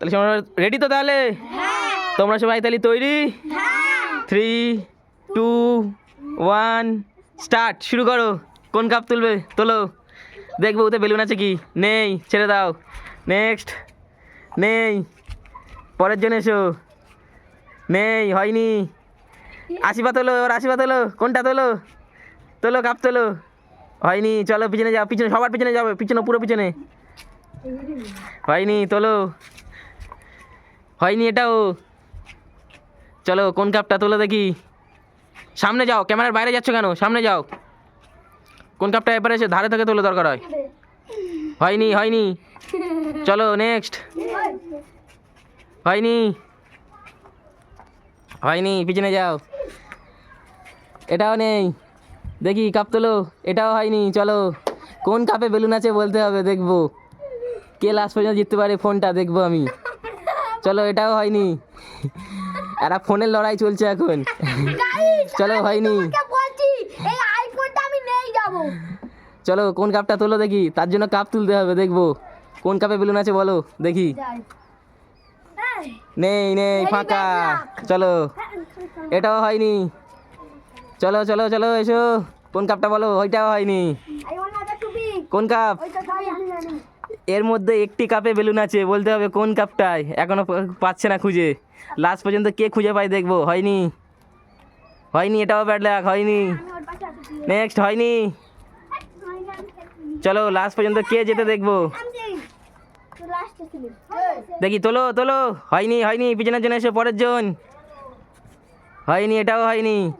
তাহলে সবাই রেডি তো তাহলে? তোমরা সবাই তাহলে তৈরি? থ্রি টু ওয়ান স্টার্ট শুরু করো। কোন কাপ তুলবে? তোলো। দেখব ওতে বেলুন আছে কি? নেই। ছেড়ে দাও। নেক্সট নেই। পরের জন এসো। নেই। হয়নি। আশীর্বাদ তোলো। ওর আশীর্বাদ তোলো। কোনটা তোলো? তোলো কাপ তোলো। হয়নি। চলো পিছনে যাও। পিছনে সবার পিছনে যাবে। পিছনে পুরো পিছনে। হয়নি। তোলো। হয়নি এটাও। চলো, কোন কাপটা তোলো দেখি। সামনে যাও, ক্যামেরার বাইরে যাচ্ছ কেন? সামনে যাও। কোন কাপটা এবারে এসে ধারে থেকে তোলো দরকার হয়। হয়নি হয়নি। চলো নেক্সট হয়নি। হয়নি, পিছনে যাও। এটাও নেই। দেখি, কাপ তোলো। এটাও হয়নি, চলো। কোন কাপে বেলুন আছে বলতে হবে, দেখব। কে লাস্ট পর্যন্ত জিততে পারে ফোনটা, দেখব আমি। চলো এটাও হয়নি। একটা ফোনের লড়াই চলছে এখন। চলো হয়নি। চলো কোন কাপটা তোলো দেখি। তার জন্য কাপ তুলতে হবে দেখব। কোন কাপে বেলুন আছে বলো দেখি। নেই নেই ফাঁকা। চলো। এটাও হয়নি। চলো চলো চলো এসো। কোন কাপটা বলো ওইটাও হয়নি। কোন কাপ এর মধ্যে একটি কাপে বেলুন আছে, বলতে হবে কোন কাপটায় এখনও প- পাচ্ছে না খুঁজে। লাস্ট পর্যন্ত কে খুঁজে পায় দেখব। হয়নি। হয়নি, এটাও ব্যাড লাগ হয়নি। নেক্সট হয়নি। চলো লাস্ট পর্যন্ত কে যেতে দেখব? দেখি, তোলো তোলো। হয়নি হয়নি, পিছনের জন্য এসে, পরের জন। হয়নি, এটাও হয়নি।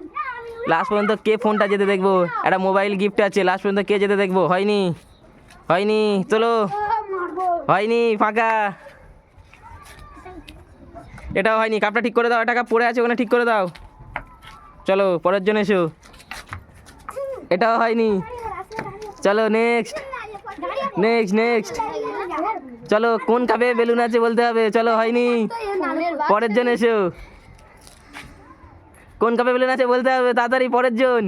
লাস্ট পর্যন্ত কে ফোনটা যেতে দেখব? একটা মোবাইল গিফট আছে লাস্ট পর্যন্ত কে যেতে দেখব? হয়নি। হয়নি, তোলো। হয়নি, ফাঁকা। এটাও হয়নি, কাপটা ঠিক করে দাও, এটা কাপ পড়ে আছে, ওখানে ঠিক করে দাও। চলো, পরের জন এসো। এটাও হয়নি। চলো নেক্সট নেক্সট নেক্সট চলো, কোন কাপে বেলুন আছে বলতে হবে, চলো, হয়নি। পরের জন এসো। কোন কাপে বেলুন আছে বলতে হবে, তাড়াতাড়ি পরের জন।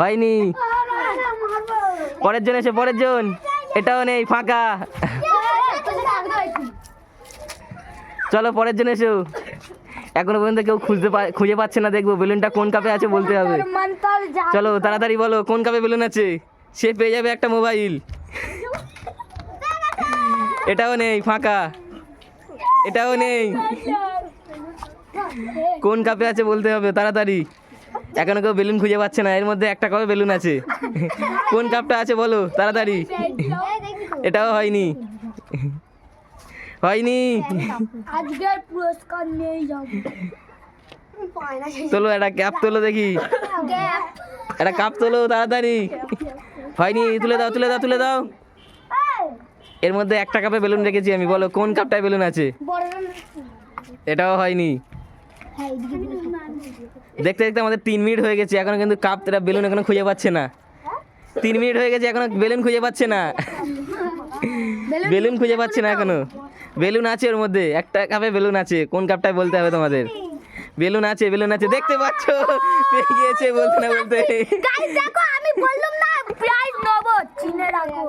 হয়নি। পরের জন এসে, পরের জন। এটাও নেই, ফাঁকা। চলো, পরের জন্য এসো। এখনও পর্যন্ত কেউ খুঁজতে খুঁজে পাচ্ছে না, দেখব বেলুনটা কোন কাপে আছে বলতে হবে। চলো, তাড়াতাড়ি বলো, কোন কাপে বেলুন আছে? সে পেয়ে যাবে একটা মোবাইল। এটাও নেই, ফাঁকা। এটাও নেই। কোন কাপে আছে বলতে হবে, তাড়াতাড়ি। এখনও কেউ বেলুন খুঁজে পাচ্ছে না এর মধ্যে একটা কাপে বেলুন আছে। কোন কাপটা আছে বলো তাড়াতাড়ি। এটাও হয়নি। হয়নি। তোলো একটা ক্যাপ তোলো দেখি। একটা কাপ তোলো তাড়াতাড়ি। হয়নি তুলে দাও তুলে দাও তুলে দাও। এর মধ্যে একটা কাপে বেলুন রেখেছি আমি বলো কোন কাপটায় বেলুন আছে। এটাও হয়নি। দেখতে দেখতে আমাদের তিন মিনিট হয়ে গেছে এখনও কিন্তু কাপ এরা বেলুন এখনও খুঁজে পাচ্ছে না। তিন মিনিট হয়ে গেছে এখনও বেলুন খুঁজে পাচ্ছে না। বেলুন খুঁজে পাচ্ছে না এখনও। বেলুন আছে ওর মধ্যে একটা কাপে বেলুন আছে কোন কাপটায় বলতে হবে তোমাদের? বেলুন আছে বেলুন আছে দেখতে পাচ্ছ? পেয়ে গিয়েছে বলতে না বলতে। গাইস দেখো আমি বললাম না প্রাইস নেব চিনে রাখো